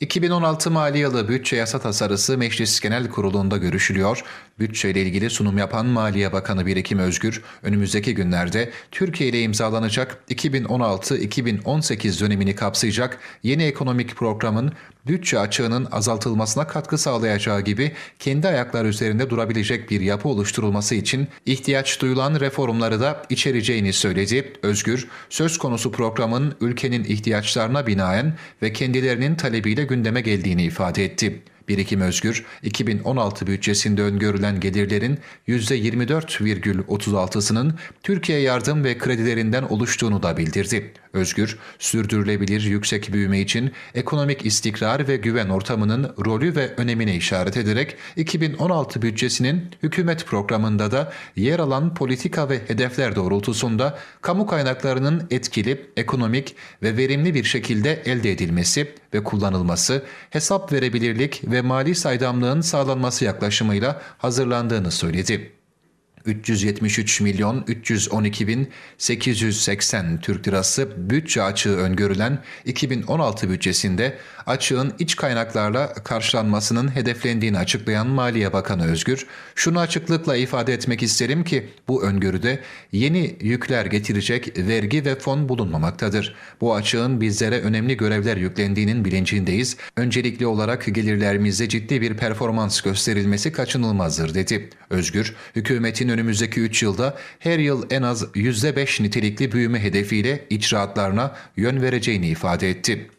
2016 mali yılı bütçe yasa tasarısı Meclis Genel Kurulu'nda görüşülüyor. Bütçeyle ilgili sunum yapan Maliye Bakanı Birikim Özgür, önümüzdeki günlerde Türkiye ile imzalanacak 2016-2018 dönemini kapsayacak yeni ekonomik programın bütçe açığının azaltılmasına katkı sağlayacağı gibi kendi ayakları üzerinde durabilecek bir yapı oluşturulması için ihtiyaç duyulan reformları da içereceğini söyledi. Özgür, söz konusu programın ülkenin ihtiyaçlarına binaen ve kendilerinin talebiyle gündeme geldiğini ifade etti. Birikim Özgür, 2016 bütçesinde öngörülen gelirlerin %24,36'sının Türkiye yardım ve kredilerinden oluştuğunu da bildirdi. Özgür, sürdürülebilir yüksek büyüme için ekonomik istikrar ve güven ortamının rolü ve önemine işaret ederek 2016 bütçesinin hükümet programında da yer alan politika ve hedefler doğrultusunda kamu kaynaklarının etkili, ekonomik ve verimli bir şekilde elde edilmesi ve kullanılması, hesap verebilirlik ve mali saydamlığın sağlanması yaklaşımıyla hazırlandığını söyledi. 373 milyon 312 bin 880 Türk lirası bütçe açığı öngörülen 2016 bütçesinde açığın iç kaynaklarla karşılanmasının hedeflendiğini açıklayan Maliye Bakanı Özgür, şunu açıklıkla ifade etmek isterim ki bu öngörüde yeni yükler getirecek vergi ve fon bulunmamaktadır. Bu açığın bizlere önemli görevler yüklendiğinin bilincindeyiz. Öncelikli olarak gelirlerimizde ciddi bir performans gösterilmesi kaçınılmazdır dedi. Özgür, hükümetin önümüzdeki 3 yılda her yıl en az %5 nitelikli büyüme hedefiyle icraatlarına yön vereceğini ifade etti.